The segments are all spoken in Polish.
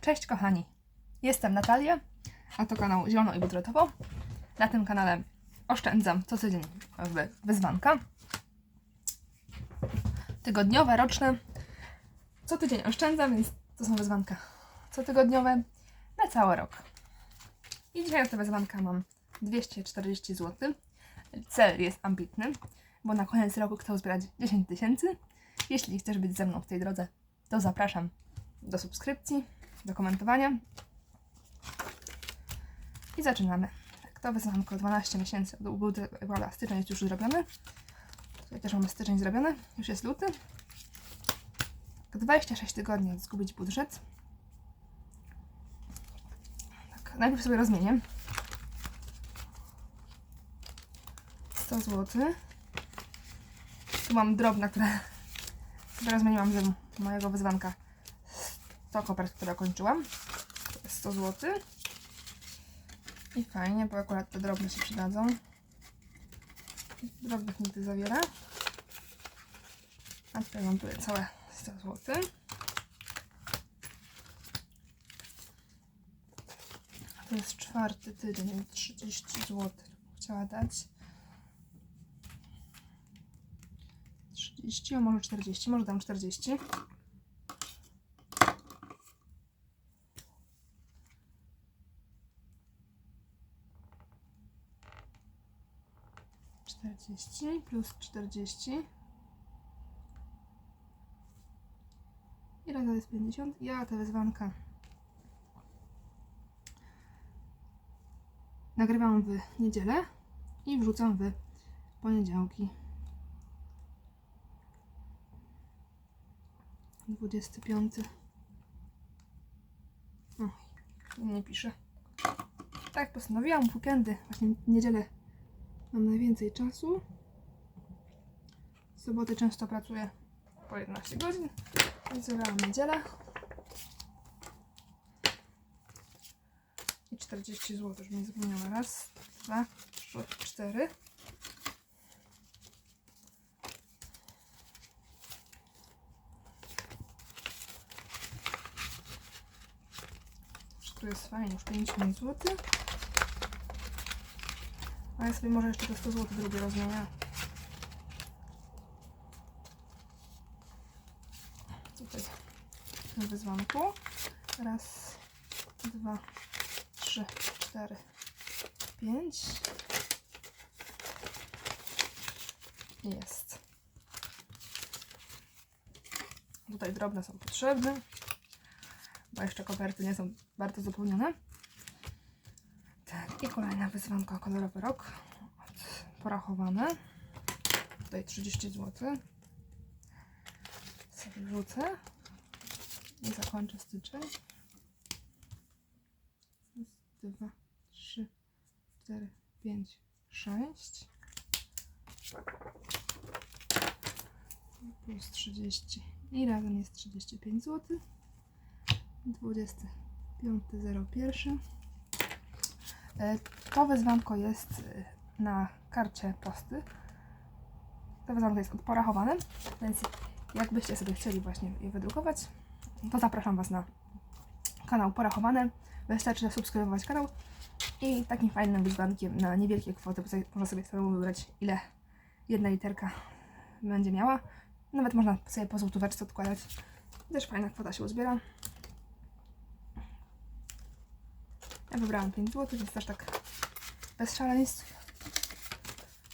Cześć kochani, jestem Natalia, a to kanał Zielono i Budżetowo. Na tym kanale oszczędzam co tydzień w wyzwanka. Tygodniowe, roczne. Co tydzień oszczędzam, więc to są wyzwanka cotygodniowe na cały rok. I dzisiaj na te wyzwanka mam 240 zł. Cel jest ambitny, bo na koniec roku chcę uzbierać 10 tysięcy. Jeśli chcesz być ze mną w tej drodze, to zapraszam do subskrypcji, do komentowania. I zaczynamy. Tak, to wyzwanko 12 miesięcy. Był, był, styczeń jest już zrobiony. Tutaj też mamy styczeń zrobiony. Już jest luty. Tak 26 tygodni zgubić budżet. Tak, najpierw sobie rozmienię. 100 zł. Tu mam drobne, które, które rozmieniłam z mojego wyzwanka. 100 kopert, które kończyłam. To jest 100 zł. I fajnie, bo akurat te drobne się przydadzą. Drobnych nigdy zawiera. A tutaj mam tutaj całe 100 zł. To jest czwarty tydzień, więc 30 zł chciała dać. 30, a może 40, może dam 40. Czterdzieści plus czterdzieści. Ile to jest 50? Ja ta wyzwanka nagrywam w niedzielę i wrzucam w poniedziałki. 25. O, nie piszę. Tak postanowiłam w weekendy, właśnie niedzielę mam najwięcej czasu. W soboty często pracuję po 11 godzin, więc wybrałam niedzielę. I 40 zł, już nie zapomniałam. Raz, dwa, trzy, cztery. Wszystko jest fajnie, już 50 zł. A ja sobie może jeszcze te 100 zł drugie rozmienię. Tutaj w wyzwanku. Raz, dwa, trzy, cztery, pięć. Jest. Tutaj drobne są potrzebne, bo jeszcze koperty nie są bardzo zapełnione. Kolejna wyzwanka kolorowy rok. Porachowane. Tutaj 30 zł. Sobie wrzucę. I zakończę styczeń. Raz, dwa, trzy, cztery, pięć, sześć. Plus 30. I razem jest 35 zł. 25.01. E, To wyzwanko jest e, na karcie posty. To wyzwanko jest porachowane, więc jakbyście sobie chcieli właśnie je wydrukować, to zapraszam Was na kanał Porachowane. Wystarczy zasubskrybować kanał i takim fajnym wyzwankiem na niewielkie kwoty, bo można sobie samemu wybrać ile jedna literka będzie miała. Nawet można sobie po złotóweczce odkładać. Też fajna kwota się uzbiera. Wybrałam 5 zł, więc też tak bez szaleństw.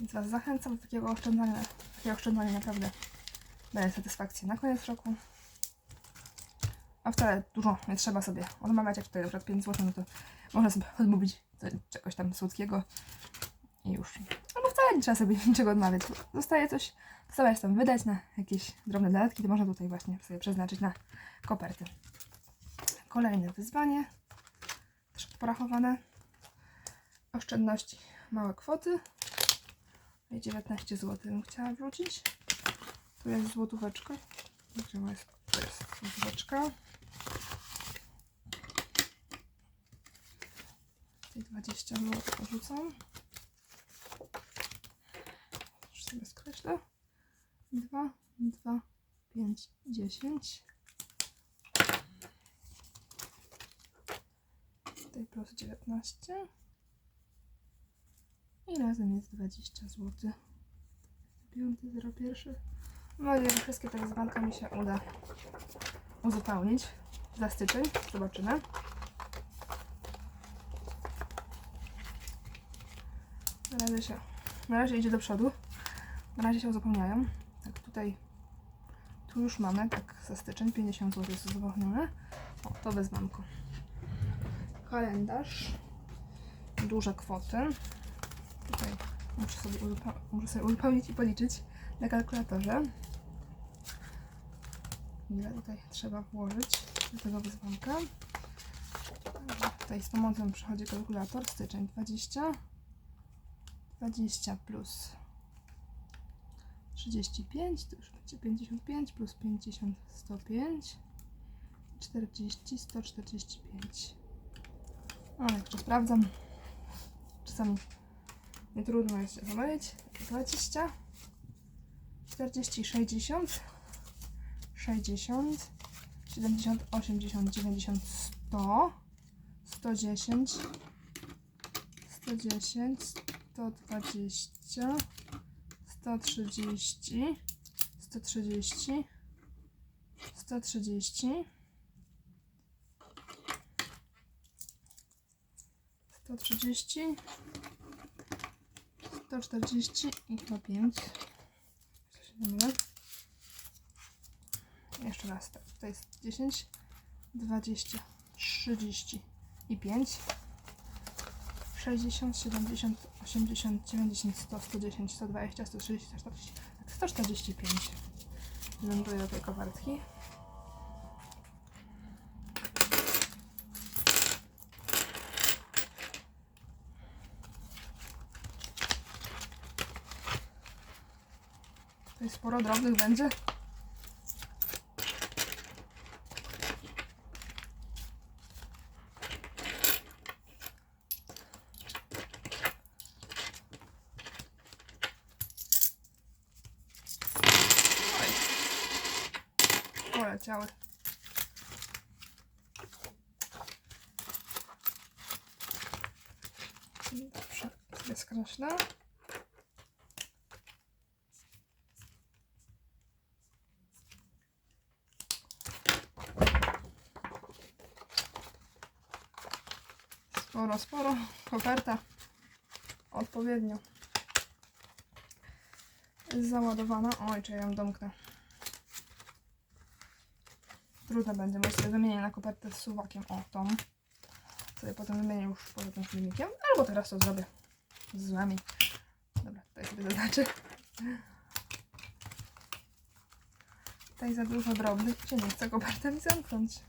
Więc Was zachęcam do takiego oszczędzania. Takie oszczędzanie naprawdę daje satysfakcję na koniec roku. A wcale dużo nie trzeba sobie odmawiać, jak tutaj na przykład 5 zł, no to można sobie odmówić czegoś tam słodkiego i już. Albo wcale nie trzeba sobie niczego odmawiać. Zostaje coś, zostaje tam wydać na jakieś drobne dodatki, to można tutaj właśnie sobie przeznaczyć na koperty. Kolejne wyzwanie też porachowane. Oszczędności małe kwoty. I 19 zł bym chciała wrócić. Tu jest złotóweczka. Gdzie jest? To jest złotóweczka. Tej 20 zł porzucam. Już sobie skreślę. 2, 2, 5, 10. Tutaj plus 19. I razem jest 20 zł. 5, 01. Mam nadzieję, że wszystkie te wyzwanka mi się uda uzupełnić za styczeń. Zobaczymy. Na razie się, na razie idzie do przodu. Na razie się uzupełniają. Tak, tutaj, tu już mamy, tak, za styczeń 50 zł jest uzupełnione. O, to wezwanko. Kalendarz. Duże kwoty. Tutaj muszę sobie, uzupeł- muszę sobie uzupełnić i policzyć na kalkulatorze. Ile tutaj trzeba włożyć do tego wyzwanka. Tutaj z pomocą przychodzi kalkulator. Styczeń 20. 20 plus 35, to już będzie 55 plus 50, 105, 40, 145. No, jeszcze sprawdzam. Czasami nie trudno jest się pomylić. 20, 40, 60, 60, 70, 80, 90, 100, 110, 110, 120, 130, 130, 130, 130, 140 i chyba 5. Jeśli się nie mylę. Jeszcze raz, tak. Tutaj jest 10, 20, 30 i 5. 60, 70, 80, 90, 100, 110, 120, 130, 140, tak 145. Ląduję do tej kopertki. Sporo drobnych będzie. Poleciały. Dobrze, skreślę. Sporo. Koperta odpowiednio załadowana. Oj, czy ja ją domknę. Trudno będzie, bo sobie wymienię na kopertę z suwakiem. O, tą. Sobie potem wymienię już poza tym filmikiem. Albo teraz to zrobię z wami. Dobra, tutaj sobie zaznaczę. Tutaj za dużo drobnych się nie chce kopertę mi zamknąć.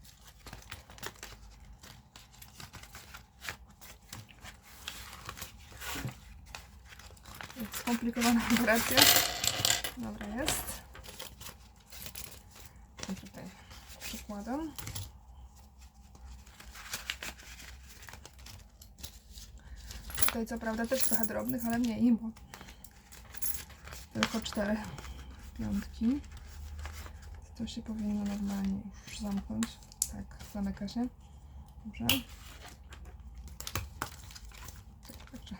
Jest skomplikowana operacja. Dobra, jest. I tutaj przykładam. Tutaj co prawda też trochę drobnych, ale mniej, bo tylko cztery piątki. To się powinno normalnie już zamknąć. Tak, zamyka się. Dobrze. Tak, Także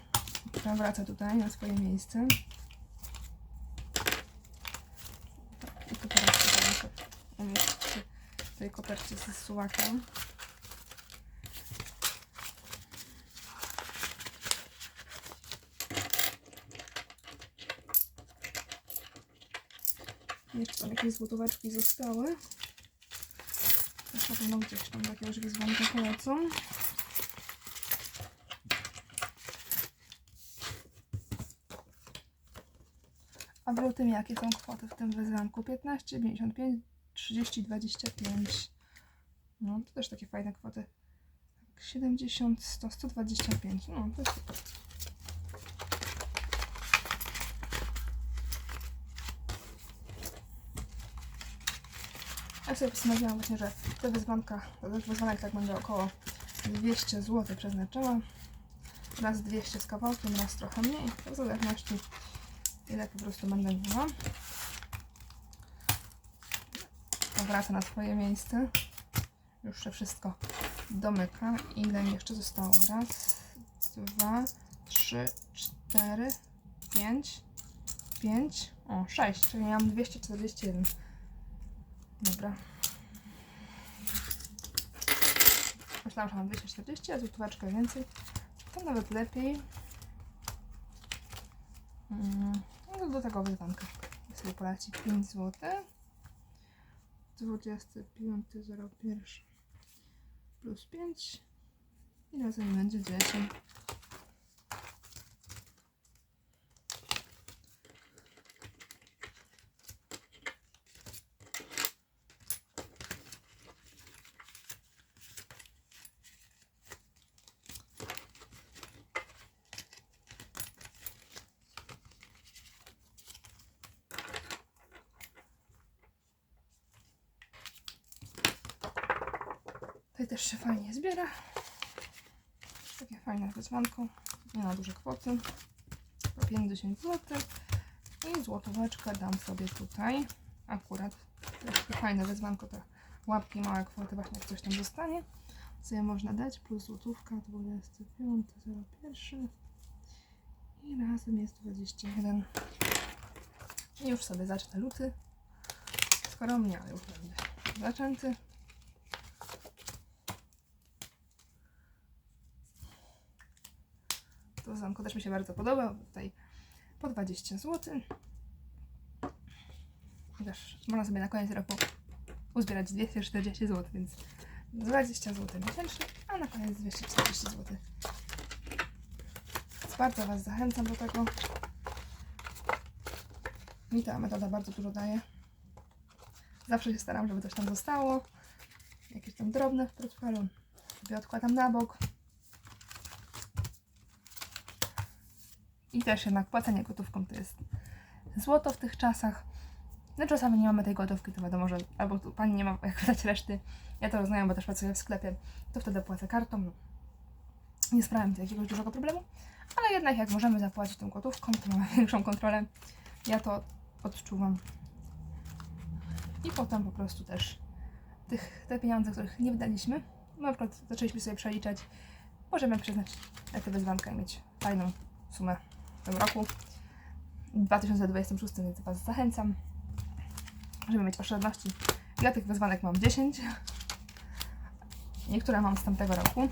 Dobra, wraca tutaj na swoje miejsce. Tak, I tu teraz tutaj umieścić w tej kopercie ze suwakiem. Jeszcze tam jakieś złotóweczki zostały. Na pewno gdzieś tam do jakiegoś wyzwanka polecą. W lutym jakie są kwoty w tym wyzwanku? 15, 55, 30, 25. No, to też takie fajne kwoty. Tak, 70, 100, 125. No, to jest super. Ja sobie postanowiłam właśnie, że te wyzwanka, też wyzwanek tak będę około 200 zł przeznaczała. Raz 200 z kawałkiem, raz trochę mniej, w zależności ile po prostu będę miała. To wraca na swoje miejsce. Już się wszystko domykam. Ile mi jeszcze zostało? Raz, dwa, trzy, cztery, pięć, pięć, o, sześć, czyli ja mam 241. Dobra. Myślałam, że mam 240, a złotóweczkę więcej. To nawet lepiej. Mm, No do tego wyzwanka sobie poleci 5 zł. 25.01 plus 5 i razem będzie 10. Też się fajnie zbiera. Takie fajne wyzwanko. Nie na duże kwoty. Po 50 zł. I złotóweczkę dam sobie tutaj. Akurat. Takie fajne wyzwanko. Te łapki, małe kwoty, właśnie jak coś tam zostanie. Sobie można dać. Plus złotówka 25.01. I razem jest 21. I już sobie zacznę luty. Skromnie, ale już będę zaczęty. To zamko też mi się bardzo podoba. Tutaj po 20 zł. Chociaż można sobie na koniec roku uzbierać 240 zł, więc 20 zł miesięcznie, a na koniec 240 zł. Więc bardzo Was zachęcam do tego. Mi ta metoda bardzo dużo daje. Zawsze się staram, żeby coś tam zostało. Jakieś tam drobne w portfelu. Sobie odkładam na bok. I też jednak płacenie gotówką to jest złoto w tych czasach. No czasami nie mamy tej gotówki, to wiadomo, że albo pani nie ma jak wydać reszty. Ja to rozumiem, bo też pracuję w sklepie, to wtedy płacę kartą. Nie sprawia mi to jakiegoś dużego problemu, ale jednak jak możemy zapłacić tą gotówką, to mamy większą kontrolę. Ja to odczuwam. I potem po prostu też tych, te pieniądze, których nie wydaliśmy, na przykład zaczęliśmy sobie przeliczać, możemy przyznać na tę wyzwankę i mieć fajną sumę tym roku. W 2026, więc Was zachęcam, żeby mieć oszczędności. Ja tych wyzwanek mam 10. Niektóre mam z tamtego roku.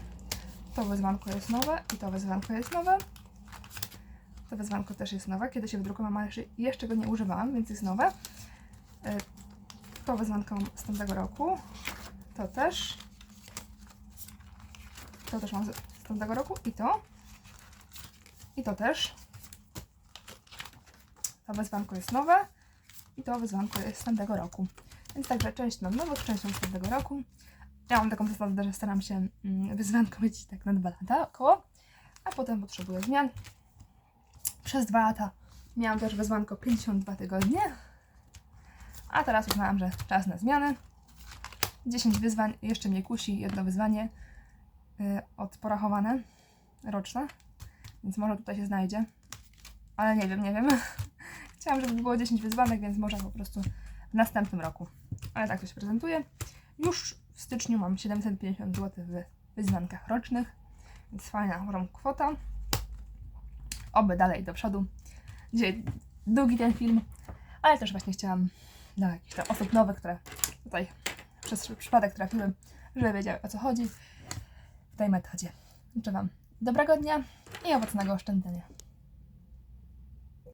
To wyzwanko jest nowe i to wyzwanko jest nowe. To wyzwanko też jest nowe. Kiedy się wydrukowałam, ale jeszcze, go nie używałam, więc jest nowe. Y, To wyzwanko mam z tamtego roku. To też. To też mam z tamtego roku. I to. I to też. To wyzwanko jest nowe i to wyzwanko jest z tamtego roku. Więc także część mam nową, część mam z tamtego roku. Ja mam taką zasadę, że staram się mm, wyzwanko mieć tak na dwa lata około, a potem potrzebuję zmian. Przez dwa lata miałam też wyzwanko 52 tygodnie, a teraz uznałam, że czas na zmiany. 10 wyzwań, jeszcze mnie kusi jedno wyzwanie y, odporachowane, roczne, więc może tutaj się znajdzie. Ale nie wiem, nie wiem. Chciałam, żeby było 10 wyzwanek, więc może po prostu w następnym roku. Ale tak to się prezentuje. Już w styczniu mam 750 zł w wyzwankach rocznych, więc fajna uważam kwota. Oby dalej do przodu. Dzisiaj długi ten film, ale też właśnie chciałam dla jakichś tam osób nowych, które tutaj przez przypadek trafiły, żeby wiedziały o co chodzi w tej metodzie. Życzę Wam dobrego dnia i owocnego oszczędzania.